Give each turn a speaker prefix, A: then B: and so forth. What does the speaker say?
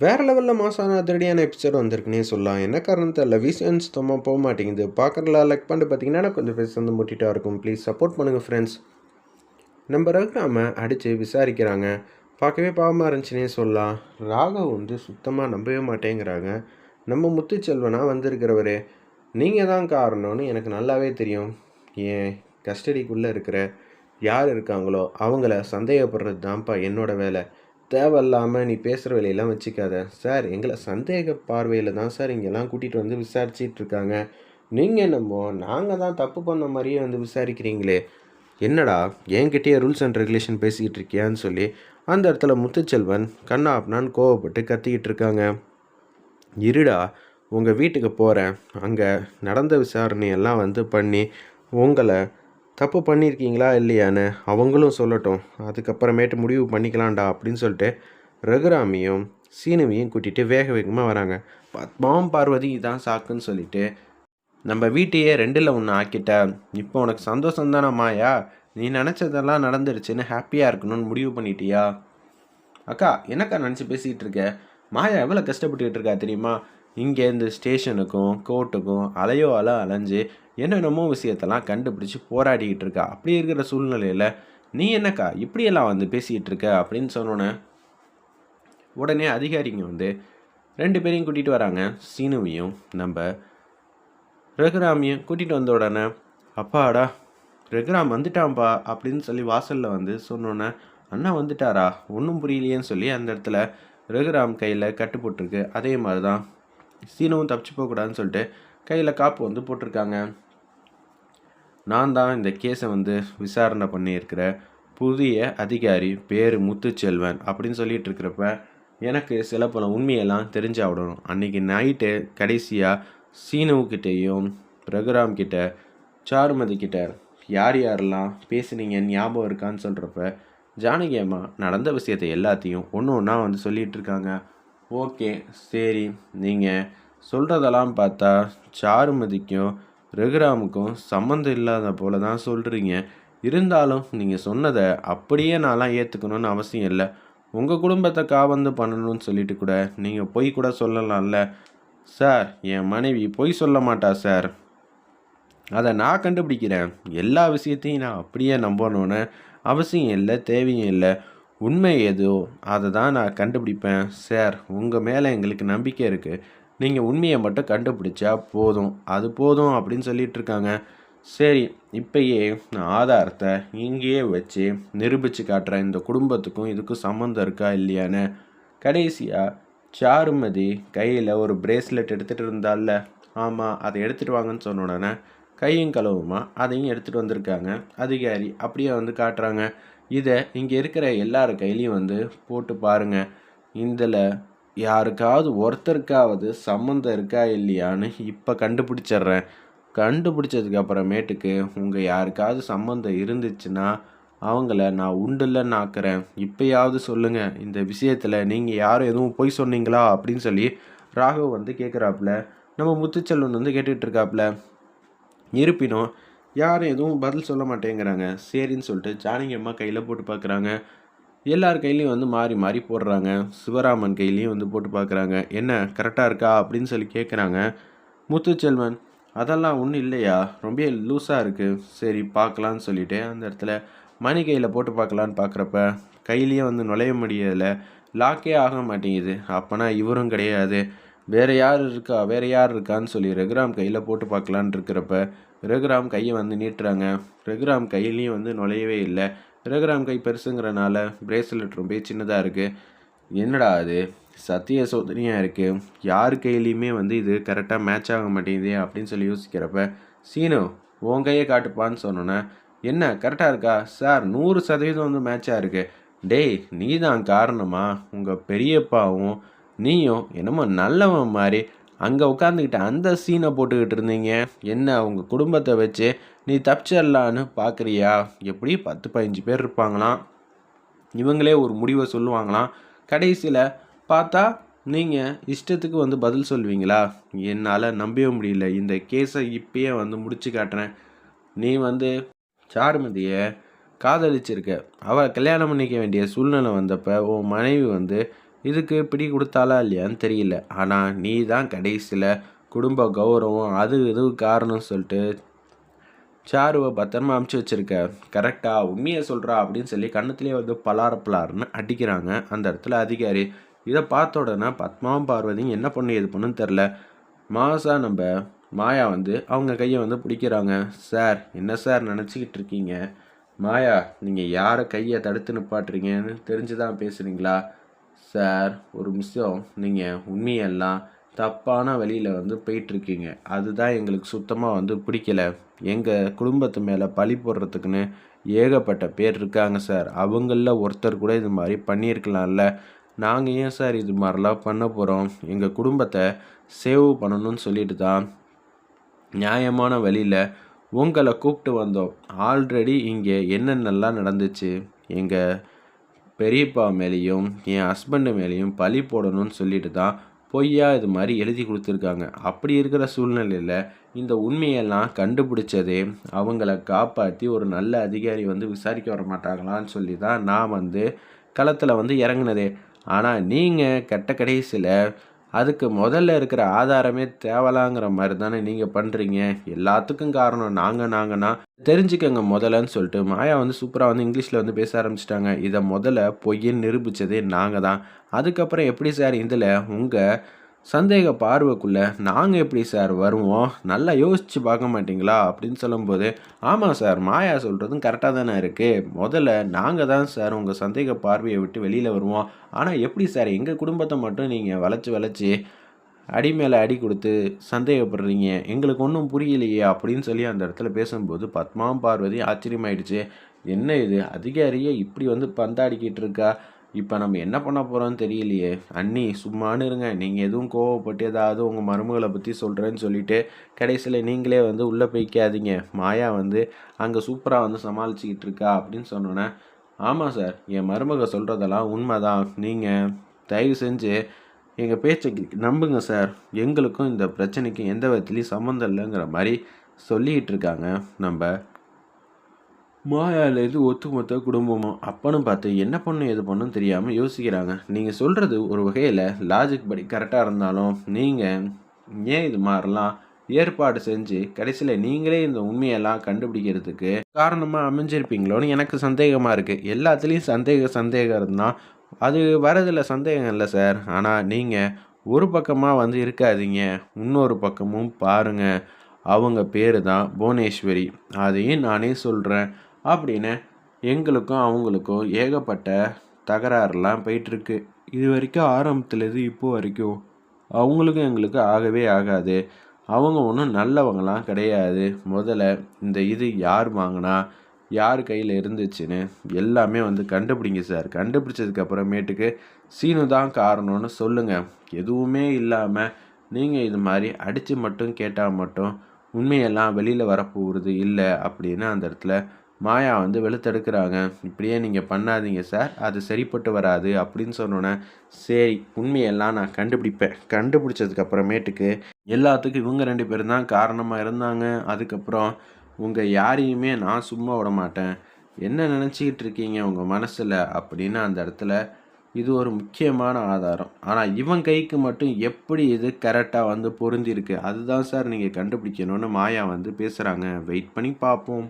A: வேறு லெவலில் மாசான அதிரடியான எபிசோட் வந்திருக்குன்னே சொல்லலாம். என்ன காரணம் தெரியல? வீசன்ஸ் சுத்தமாக போக மாட்டேங்குது. பார்க்குறதுல லைக் பண்ணிட்டு பார்த்தீங்கன்னா கொஞ்சம் பேச வந்து முட்டிட்டா இருக்கும். ப்ளீஸ் சப்போர்ட் பண்ணுங்கள் ஃப்ரெண்ட்ஸ் நம்ம ரகுராம அடித்து விசாரிக்கிறாங்க. பார்க்கவே பாவமாக இருந்துச்சுன்னே சொல்லலாம். ராகவ் வந்து சுத்தமாக நம்பவே மாட்டேங்கிறாங்க. நம்ம முத்துச்செல்வனா வந்திருக்கிறவர் நீங்கள் தான் காரணம்னு எனக்கு நல்லாவே தெரியும். ஏன் கஸ்டடிக்குள்ளே இருக்கிற யார் இருக்காங்களோ அவங்கள சந்தேகப்படுறது தான்ப்பா என்னோட வேலை. தேவையில்லாமல் நீ பேசுகிற வேலையெல்லாம் வச்சுக்காத. சார் எங்களை சந்தேக பார்வையில் தான் சார் இங்கெல்லாம் கூட்டிகிட்டு வந்து விசாரிச்சிட்டு இருக்காங்க. நீங்கள் என்னமோ நாங்கள் தான் தப்பு பண்ண மாதிரியே வந்து விசாரிக்கிறீங்களே. என்னடா என்கிட்டயே ரூல்ஸ் அண்ட் ரெகுலேஷன் பேசிக்கிட்டு இருக்கியான்னு சொல்லி அந்த இடத்துல முத்துச்செல்வன் கண்ணா அப்படின்னான்னு கோவப்பட்டு கத்திக்கிட்டு இருக்காங்க. இருடா உங்கள் வீட்டுக்கு போகிறேன் அங்கே நடந்த விசாரணையெல்லாம் வந்து பண்ணி உங்களை தப்பு பண்ணியிருக்கீங்களா இல்லையான்னு அவங்களும் சொல்லட்டும். அதுக்கப்புறமேட்டு முடிவு பண்ணிக்கலாம்டா அப்படின்னு சொல்லிட்டு ரகுராமியும் சீனுவையும் கூட்டிகிட்டு வேக வேகமாக வராங்க. பத்மாவும் பார்வதி இதான் சாக்குன்னு சொல்லிட்டு நம்ம வீட்டையே ரெண்டில் ஒன்று ஆக்கிட்ட இப்போ உனக்கு சந்தோஷம் தானே மாயா? நீ நினச்சதெல்லாம் நடந்துருச்சுன்னு ஹாப்பியாக இருக்கணும்னு முடிவு பண்ணிட்டியா? அக்கா என்னக்கா நினச்சி பேசிகிட்டு இருக்க? மாயா எவ்வளோ கஷ்டப்பட்டுக்கிட்டு இருக்கா தெரியுமா? இங்கே இந்த ஸ்டேஷனுக்கும் கோர்ட்டுக்கும் அலையோ அலை அலைஞ்சு என்னென்னமோ விஷயத்தெல்லாம் கண்டுபிடிச்சி போராடிக்கிட்டு இருக்கா. அப்படி இருக்கிற சூழ்நிலையில் நீ என்னக்கா இப்படியெல்லாம் வந்து பேசிக்கிட்டு இருக்க அப்படின்னு சொன்னோன்னே உடனே அதிகாரிங்க வந்து ரெண்டு பேரையும் கூட்டிகிட்டு வராங்க. சீனுவையும் நம்ம ரகுராமையும் கூட்டிகிட்டு வந்த உடனே அப்பாடா ரகுராம் வந்துட்டான்ப்பா அப்படின்னு சொல்லி வாசலில் வந்து சொன்னோன்னே அண்ணா வந்துட்டாரா? ஒன்றும் புரியலையேன்னு சொல்லி அந்த இடத்துல ரகுராம் கையில் கட்டு போட்டிருக்கு. அதே மாதிரி தான் சீனவும் தப்பிச்சு போகக்கூடாதுன்னு சொல்லிட்டு கையில் காப்பு வந்து போட்டிருக்காங்க. நான் தான் இந்த கேஸை வந்து விசாரணை பண்ணியிருக்கிற புதிய அதிகாரி பேர் முத்துச்செல்வன் அப்படின்னு சொல்லிட்டு இருக்கிறப்ப எனக்கு சில பல உண்மையெல்லாம் தெரிஞ்சாவிடணும் அன்றைக்கி நைட்டு கடைசியாக சீனுவுக்கிட்டேயும் ரகுராம் கிட்ட சாருமதி கிட்ட யார் யாரெல்லாம் பேசுனீங்கன்னு ஞாபகம் இருக்கான்னு சொல்கிறப்ப ஜானகி அம்மா நடந்த விஷயத்தை எல்லாத்தையும் ஒன்று ஒன்றா வந்து சொல்லிகிட்டு இருக்காங்க. ஓகே சரி. நீங்கள் சொல்கிறதெல்லாம் பார்த்தா சாருமதிக்கும் ரகுராமுக்கும் சம்மந்தம் இல்லாத போல தான் சொல்கிறீங்க இருந்தாலும் நீங்கள் சொன்னதை அப்படியே நான்லாம் ஏற்றுக்கணும்னு அவசியம் இல்லை. உங்கள் குடும்பத்தை காவந்து பண்ணணும்னு சொல்லிட்டு கூட நீங்கள் பொய் கூட சொல்லலாம்ல. சார் என் மனைவி பொய் சொல்ல மாட்டா சார். அதை நான் கண்டுபிடிக்கிறேன். எல்லா விஷயத்தையும் நான் அப்படியே நம்பணும்னு அவசியம் இல்லை தேவையும் இல்லை. உண்மை எதோ? அதை தான் நான் கண்டுபிடிப்பேன். சார் உங்கள் மேலே எங்களுக்கு நம்பிக்கை இருக்குது நீங்கள் உண்மையை மட்டும் கண்டுபிடிச்சா போதும். அது போதும் அப்படின்னு சொல்லிட்டு இருக்காங்க. சரி இப்பயே நான் ஆதாரத்தை இங்கேயே வச்சு நிரூபித்து காட்டுறேன். இந்த குடும்பத்துக்கும் இதுக்கும் சம்மந்தம் இருக்கா இல்லையான்னு. கடைசியாக சாருமதி கையில் ஒரு பிரேஸ்லெட் எடுத்துகிட்டு இருந்தால ஆமாம் அதை எடுத்துகிட்டு வாங்கன்னு சொன்ன உடனே கையும் கழுவுமா அதையும் எடுத்துகிட்டு வந்திருக்காங்க. அதிகாரி அப்படியே வந்து காட்டுறாங்க. இதை இங்கே இருக்கிற எல்லார் கையிலையும் வந்து போட்டு பாருங்கள் இதில் யாருக்காவது ஒருத்தருக்காவது சம்மந்தம் இருக்கா இல்லையான்னு இப்போ கண்டுபிடிச்சிட்றேன் கண்டுபிடிச்சதுக்கு அப்புறமேட்டுக்கு உங்கள் யாருக்காவது சம்மந்தம் இருந்துச்சுன்னா அவங்கள நான் உண்டுலன்னு ஆக்குறேன். இப்போயாவது சொல்லுங்கள் இந்த விஷயத்தில் நீங்கள் யாரும் எதுவும் பொய் சொன்னீங்களா அப்படின்னு சொல்லி ராகவ் வந்து கேட்குறாப்புல நம்ம முத்துச்செல்வன் வந்து கேட்டுகிட்டு இருக்காப்புல இருப்பினும் யாரும் எதுவும் பதில் சொல்ல மாட்டேங்கிறாங்க. சரின்னு சொல்லிட்டு ஜானகி அம்மா கையில் போட்டு பார்க்குறாங்க எல்லார் கையிலையும் வந்து மாறி மாறி போடுறாங்க. சிவராமன் கையிலையும் வந்து போட்டு பார்க்குறாங்க என்ன கரெக்டாக இருக்கா? அப்படின்னு சொல்லி கேட்குறாங்க முத்துச்செல்வன் அதெல்லாம் ஒன்றும் இல்லையா? ரொம்ப லூஸாக இருக்குது சரி பார்க்கலான்னு சொல்லிட்டு அந்த இடத்துல மணி கையில் போட்டு பார்க்கலான்னு பார்க்குறப்ப கையிலேயே வந்து நுழைய முடியலை. லாக்கே ஆக மாட்டேங்குது. அப்போனா இவரும் கிடையாது. வேறு யார் இருக்கா? வேறு யார் இருக்கான்னு சொல்லி ரகுராம் கையில் போட்டு பார்க்கலான் இருக்கிறப்ப ரகுராம் கையை வந்து நீட்டுறாங்க. ரகுராம் கையிலையும் வந்து நுழையவே இல்லை. ரகுராம் கை பெருசுங்கிறனால பிரேஸ்லெட் ரொம்ப சின்னதாக இருக்குது என்னடா அது? சத்திய சோதனையாக இருக்குது யார் கையிலையுமே வந்து இது கரெக்டாக மேட்ச் ஆக மாட்டேங்குது அப்படின்னு சொல்லி யோசிக்கிறப்ப சீனு உன் கையை காட்டுப்பான்னு சொன்னோன்னே என்ன கரெக்டாக இருக்கா? சார் நூறு சதவீதம் வந்து மேட்சாக இருக்குது டேய் நீ தான் காரணமா? உங்கள் பெரியப்பாவும் நீயும் என்னமோ நல்லவன் மாதிரி அங்கே உட்காந்துக்கிட்ட அந்த சீனை போட்டுக்கிட்டு இருந்தீங்க. என்ன உங்கள் குடும்பத்தை வச்சு நீ தப்பிச்சிடலான்னு பார்க்குறியா எப்படி பத்து பதினஞ்சு பேர் இருப்பாங்களாம். இவங்களே ஒரு முடிவை சொல்லுவாங்களாம். கடைசியில் பார்த்தா நீங்கள் இஷ்டத்துக்கு வந்து பதில் சொல்வீங்களா? என்னால் நம்பவே முடியல. இந்த கேஸை இப்பயே வந்து முடிச்சு காட்டுறேன். நீ வந்து சாருமதியை காதலிச்சிருக்க. அவள் கல்யாணம் பண்ணிக்க வேண்டிய சூழ்நிலை வந்தப்போ உன் மனைவி வந்து இதுக்கு பிடி கொடுத்தாலா இல்லையான்னு தெரியல. ஆனால் நீ தான் கடைசியில் குடும்ப கௌரவம் அது இது காரணம் சொல்லிட்டு சாருவை பத்திரமா அமுச்சு வச்சிருக்க. கரெக்டாக உண்மையை சொல்கிறா அப்படின்னு சொல்லி கண்ணத்துலேயே வந்து பலார பலாருன்னு அடிக்கிறாங்க அந்த இடத்துல அதிகாரி. இதை பார்த்த உடனே பத்மாவும் பார்வதியும் என்ன பண்ணு எது பண்ணுன்னு தெரில மாசா நம்ம மாயா வந்து அவங்க கையை வந்து பிடிக்கிறாங்க. சார் என்ன சார் நினச்சிக்கிட்டு இருக்கீங்க? மாயா நீங்கள் யாரை கையை தடுத்து நிப்பாட்டுறீங்கன்னு தெரிஞ்சு தான் பேசுகிறீங்களா சார் ஒரு நிமிஷம் நீங்கள் உண்மையெல்லாம் தப்பான வழியில் வந்து போயிட்டுருக்கீங்க. அதுதான் எங்களுக்கு சுத்தமாக வந்து பிடிக்கல. எங்கள் குடும்பத்து மேலே பழி போடுறதுக்குன்னு ஏகப்பட்ட பேர் இருக்காங்க சார். அவங்களில் ஒருத்தர் கூட இது மாதிரி பண்ணியிருக்கலாம்ல. நாங்கள் ஏன் சார் இது மாதிரிலாம் பண்ண போகிறோம் எங்கள் குடும்பத்தை சேவ் பண்ணணும்னு சொல்லிட்டு தான் நியாயமான வழியில் உங்களை கூப்பிட்டு வந்தோம். ஆல்ரெடி இங்கே என்னென்னலாம் நடந்துச்சு? எங்கள் பெரியப்பா மேலேயும் என் ஹஸ்பண்டு மேலேயும் பழி போடணும்னு சொல்லிட்டு தான் பொய்யா இது மாதிரி எழுதி கொடுத்துருக்காங்க. அப்படி இருக்கிற சூழ்நிலையில் இந்த உண்மையெல்லாம் கண்டுபிடிச்சதே அவங்கள காப்பாற்றி ஒரு நல்ல அதிகாரி வந்து விசாரிக்க வர மாட்டாங்களான்னு சொல்லி தான் நான் வந்து களத்தில் வந்து இறங்குனதே. ஆனால் நீங்கள் கெட்ட கடைசியில் அதுக்கு முதல்ல இருக்கிற ஆதாரமே தேவலாங்கிற மாதிரி தானே நீங்கள் பண்ணுறீங்க எல்லாத்துக்கும் காரணம் நாங்கள் நாங்கன்னா தெரிஞ்சுக்கங்க முதல்லன்னு சொல்லிட்டு மாயா வந்து சூப்பராக வந்து இங்கிலீஷில் வந்து பேச ஆரம்பிச்சிட்டாங்க. இதை முதல்ல பொய்யன்னு நிரூபித்ததே நாங்கள் தான் அதுக்கப்புறம் எப்படி சார் இதில் உங்கள் சந்தேக பார்வைக்குள்ளே நாங்கள் எப்படி சார் வருவோம்? நல்லா யோசித்து பார்க்க மாட்டிங்களா? அப்படின்னு சொல்லும்போது ஆமாம் சார் மாயா சொல்கிறதும் கரெக்டாக தானே இருக்குது முதல்ல நாங்கள் தான் சார் உங்கள் சந்தேக பார்வையை விட்டு வெளியில் வருவோம். ஆனால் எப்படி சார் எங்கள் குடும்பத்தை மட்டும் நீங்கள் வளைச்சி வளைச்சி அடி மேலே அடி கொடுத்து சந்தேகப்படுறீங்க? எங்களுக்கு ஒன்றும் புரியலையே. அப்படின்னு சொல்லி அந்த இடத்துல பேசும்போது பத்மாவும் பார்வதி ஆச்சரியமாயிடுச்சு. என்ன இது? அதிகாரியே இப்படி வந்து பந்தாடிக்கிட்டு இருக்கா? இப்போ நம்ம என்ன பண்ண போகிறோம்னு தெரியலையே. அண்ணி சும்மானு இருங்க. நீங்கள் எதுவும் கோவப்பட்டு ஏதாவது உங்கள் மருமகளை பற்றி சொல்கிறேன்னு சொல்லிட்டு கடைசியில் நீங்களே வந்து உள்ளே போய்க்காதீங்க. மாயா வந்து அங்கே சூப்பராக வந்து சமாளிச்சுக்கிட்டு இருக்கா அப்படின்னு சொன்னோன்னே ஆமாம் சார் என் மருமக சொல்கிறதெல்லாம் உண்மை தான் நீங்கள் தயவு செஞ்சு எங்கள் பேச்சை நம்புங்க சார். எங்களுக்கும் இந்த பிரச்சனைக்கு எந்த விதத்துலேயும் சம்மந்தம் இல்லைங்கிற மாதிரி சொல்லிக்கிட்டு இருக்காங்க. நம்ம மாயாலேருந்து ஒத்துமொத்த குடும்பமும் அப்பன்னு பார்த்து என்ன பண்ணும் எது பண்ணும் தெரியாமல் யோசிக்கிறாங்க. நீங்கள் சொல்கிறது ஒரு வகையில் லாஜிக் படி கரெக்டாக இருந்தாலும் நீங்கள் ஏன் இது மாதிரிலாம் ஏற்பாடு செஞ்சு கடைசியில் நீங்களே இந்த உண்மையெல்லாம் கண்டுபிடிக்கிறதுக்கு காரணமாக அமைஞ்சிருப்பீங்களோன்னு எனக்கு சந்தேகமாக இருக்குது எல்லாத்துலேயும் சந்தேக சந்தேகம் இருந்தால் அது வரதில் சந்தேகம் இல்லை சார். ஆனால் நீங்கள் ஒரு பக்கமாக வந்து இருக்காதீங்க. இன்னொரு பக்கமும் பாருங்கள் அவங்க பேர் தான் புவனேஸ்வரி. அதையும் நானே சொல்கிறேன் அப்படின்னு எங்களுக்கும் அவங்களுக்கும் ஏகப்பட்ட தகராறுலாம் போயிட்டுருக்கு. இது வரைக்கும் ஆரம்பத்துலேருந்து இப்போ வரைக்கும் அவங்களுக்கும் எங்களுக்கு ஆகவே ஆகாது. அவங்க ஒன்றும் நல்லவங்களாம் கிடையாது. முதல்ல இந்த இது யார் வாங்கினா யார் கையில் இருந்துச்சுன்னு எல்லாமே வந்து கண்டுபிடிங்க சார். கண்டுபிடிச்சதுக்கப்புறமேட்டுக்கு சீனு தான் காரணம்னு சொல்லுங்கள் எதுவுமே இல்லாமல் நீங்கள் இது மாதிரி அடித்து மட்டும் கேட்டால் மட்டும் உண்மையெல்லாம் வெளியில் வரப்போகிறது இல்லை அப்படின்னு அந்த இடத்துல மாயா வந்து வெளுத்தெடுக்கிறாங்க. இப்படியே நீங்கள் பண்ணாதீங்க சார். அது சரிப்பட்டு வராது அப்படின்னு சொன்னோன்னே சரி உண்மையெல்லாம் நான் கண்டுபிடிப்பேன். கண்டுபிடிச்சதுக்கு அப்புறமேட்டுக்கு எல்லாத்துக்கும் இவங்க ரெண்டு பேரும் தான் காரணமாக இருந்தாங்க. அதுக்கப்புறம் உங்கள் யாரையுமே நான் சும்மா விட மாட்டேன். என்ன நினச்சிக்கிட்டு இருக்கீங்க உங்கள் மனசில்? அப்படின்னு அந்த இடத்துல இது ஒரு முக்கியமான ஆதாரம். ஆனால் இவன் கைக்கு மட்டும் எப்படி இது கரெக்டாக வந்து பொருந்திருக்கு? அதுதான் சார் நீங்கள் கண்டுபிடிக்கணும்னு மாயா வந்து பேசுகிறாங்க வெயிட் பண்ணி பார்ப்போம்.